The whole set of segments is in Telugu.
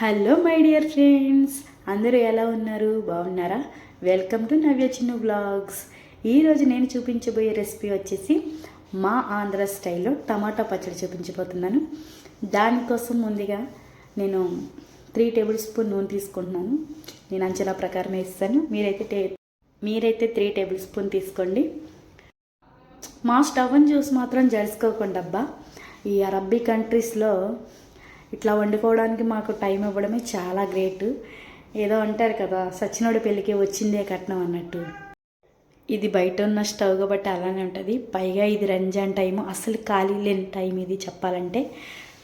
Hello my dear friends. అందరూ ఎలా ఉన్నారు? బాగున్నారా? Welcome to Navya Chinnu vlogs ఈరోజు నేను చూపించబోయే రెసిపీ వచ్చేసి మా ఆంధ్ర స్టైల్లో టమాటా పచ్చడి చూపించబోతున్నాను. దానికోసం ముందుగా నేను త్రీ టేబుల్ స్పూన్ నూనె తీసుకుంటున్నాను. నేను అంచనా ప్రకారం వేస్తాను. మీరైతే టే మీరైతే త్రీ టేబుల్ స్పూన్ తీసుకోండి. మా స్టవ్ని చూసి మాత్రం జరుచుకోకుండా అబ్బా ఈ అరబ్బీ కంట్రీస్లో ఇట్లా వండుకోవడానికి మాకు టైం ఇవ్వడమే చాలా గ్రేట్. ఏదో అంటారు కదా సచ్చినోడి పెళ్ళికి వచ్చిందే కట్నం అన్నట్టు. ఇది బయట ఉన్న స్టవ్ కాబట్టి అలానే ఉంటుంది. పైగా ఇది రంజాన్ టైము అసలు ఖాళీ లేని టైం ఇది చెప్పాలంటే.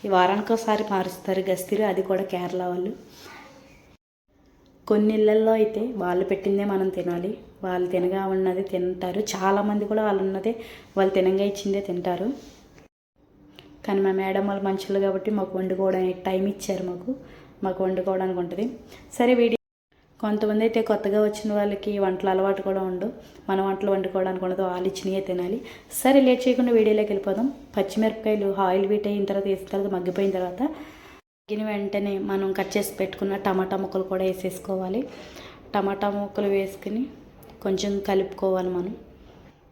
ఈ వారానికి ఒకసారి మారుస్తారు గస్తీలు అది కూడా కేరళ వాళ్ళు. కొన్ని ఇళ్ళల్లో అయితే వాళ్ళు పెట్టిందే మనం తినాలి. వాళ్ళు తినగా ఉన్నది తింటారు. చాలామంది కూడా వాళ్ళు ఉన్నదే వాళ్ళు తినగా ఇచ్చిందే తింటారు. కానీ మా మేడం వాళ్ళు మంచులు కాబట్టి మాకు వండుకోవడానికి టైం ఇచ్చారు మాకు. మాకు వండుకోవడానికి ఉంటుంది. సరే వీడియో కొంతమంది అయితే కొత్తగా వచ్చిన వాళ్ళకి వంటల అలవాటు కూడా ఉండు. మన వంటలు వండుకోవడానికి ఉండదు వాళ్ళు ఇచ్చినవి తినాలి. సరే లేట్ చేయకుండా వీడియోలోకి వెళ్ళిపోదాం. పచ్చిమిరపకాయలు ఆయిల్ వీట్ అయిన తర్వాత వేసిన తర్వాత మగ్గిపోయిన తర్వాత మగ్గిన వెంటనే మనం కట్ చేసి పెట్టుకున్న టమాటా ముక్కలు కూడా వేసేసుకోవాలి. టమాటా ముక్కలు వేసుకుని కొంచెం కలుపుకోవాలి మనం.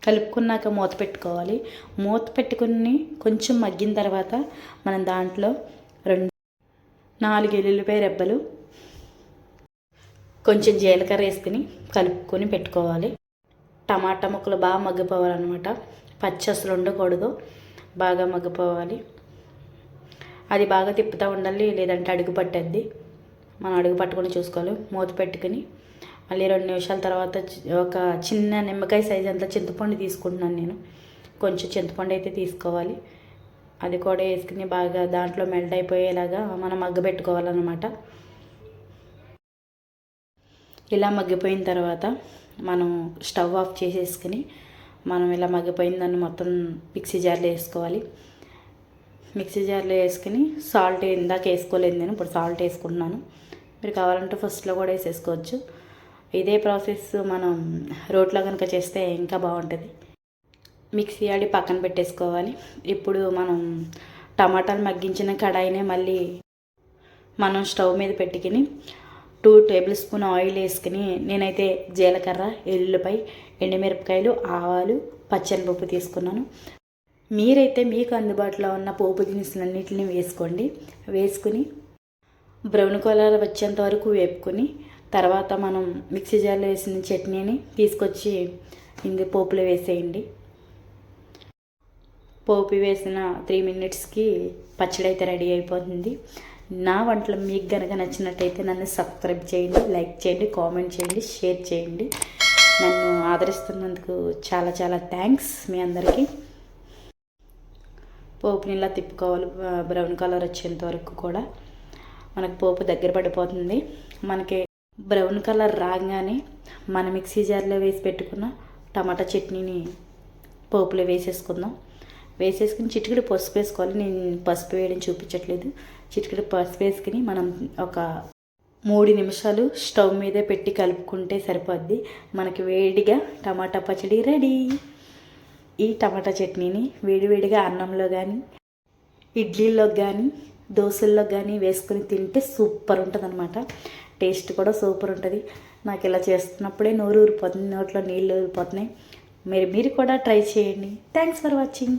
కలుపుకున్నాక మూత పెట్టుకోవాలి. మూత పెట్టుకుని కొంచెం మగ్గిన తర్వాత మనం దాంట్లో రెండు నాలుగు ఎల్లుల్లిపాయ రెబ్బలు కొంచెం జీలకర్ర వేసుకుని కలుపుకొని పెట్టుకోవాలి. టమాటా ముక్కలు బాగా మగ్గిపోవాలన్నమాట. పచ్చి అసలు ఉండకూడదు. బాగా మగ్గిపోవాలి. అది బాగా తిప్పుతూ ఉండాలి లేదంటే అడుగు పట్టద్ది. మనం అడుగు పట్టుకొని చూసుకోవాలి. మూత పెట్టుకుని మళ్ళీ రెండు నిమిషాల తర్వాత ఒక చిన్న నిమ్మకాయ సైజ్ అంత చింతపండు తీసుకుంటున్నాను నేను. కొంచెం చింతపండు అయితే తీసుకోవాలి. అది కూడా వేసుకుని బాగా దాంట్లో మెల్ట్ అయిపోయేలాగా మనం మగ్గబెట్టుకోవాలన్నమాట ఇలా మగ్గిపోయిన తర్వాత మనం స్టవ్ ఆఫ్ చేసేసుకుని మనం ఇలా మగ్గిపోయిన దాన్ని మొత్తం మిక్సీ జార్లో వేసుకోవాలి. మిక్సీ జార్లో వేసుకుని సాల్ట్ ఇందాక వేసుకోలేదు నేను ఇప్పుడు సాల్ట్ వేసుకుంటున్నాను. మీరు కావాలంటే ఫస్ట్లో కూడా వేసేసుకోవచ్చు. ఇదే ప్రాసెస్ మనం రోట్లో కనుక చేస్తే ఇంకా బాగుంటుంది. మిక్సీ ఆడి పక్కన పెట్టేసుకోవాలి. ఇప్పుడు మనం టమాటాలు మగ్గించిన కడాయినే మళ్ళీ మనం స్టవ్ మీద పెట్టుకుని టూ టేబుల్ స్పూన్ ఆయిల్ వేసుకుని నేనైతే జీలకర్ర ఎల్లుపై ఎండుమిరపకాయలు ఆవాలు పచ్చనిపప్పు తీసుకున్నాను. మీరైతే మీకు అందుబాటులో ఉన్న పోపు దినుసులన్నింటినీ వేసుకోండి. వేసుకుని బ్రౌన్ కలర్ వచ్చేంత వరకు వేపుకొని తర్వాత మనం మిక్సీ జార్లో వేసిన చట్నీని తీసుకొచ్చి ఇందు పోపులో వేసేయండి. పోపు వేసిన త్రీ మినిట్స్కి పచ్చడి అయితే రెడీ అయిపోతుంది. నా వంటలు మీకు కనుక నచ్చినట్టయితే నన్ను సబ్స్క్రైబ్ చేయండి లైక్ చేయండి కామెంట్ చేయండి షేర్ చేయండి. నన్ను ఆదరిస్తున్నందుకు చాలా చాలా థ్యాంక్స్ మీ అందరికీ. పోపుని ఇలా తిప్పుకోవాలి బ్రౌన్ కలర్ వచ్చేంత వరకు కూడా మనకు పోపు దగ్గర పడిపోతుంది. మనకి బ్రౌన్ కలర్ రాగానే మన మిక్సీ జార్లో వేసి పెట్టుకున్న టమాటా చట్నీని పోపులో వేసేసుకుందాం. వేసేసుకుని చిటికెడు పసుపు వేసుకోవాలి. నేను పసుపు వేయడం చూపించట్లేదు. చిటికెడు పసుపు వేసుకుని మనం ఒక మూడు నిమిషాలు స్టవ్ మీద పెట్టి కలుపుకుంటే సరిపోద్ది. మనకి వేడిగా టమాటా పచ్చడి రెడీ. ఈ టమాటా చట్నీని వేడివేడిగా అన్నంలో కానీ ఇడ్లీలో కానీ దోశల్లో కానీ వేసుకొని తింటే సూపర్ ఉంటుంది అన్నమాట టేస్ట్ కూడా సూపర్ ఉంటుంది. నాకు ఇలా చేస్తున్నప్పుడే నోరు ఊరిపోతుంది నోట్లో నీళ్ళు ఊరిపోతున్నాయి. మీరు మీరు కూడా ట్రై చేయండి. Thanks for watching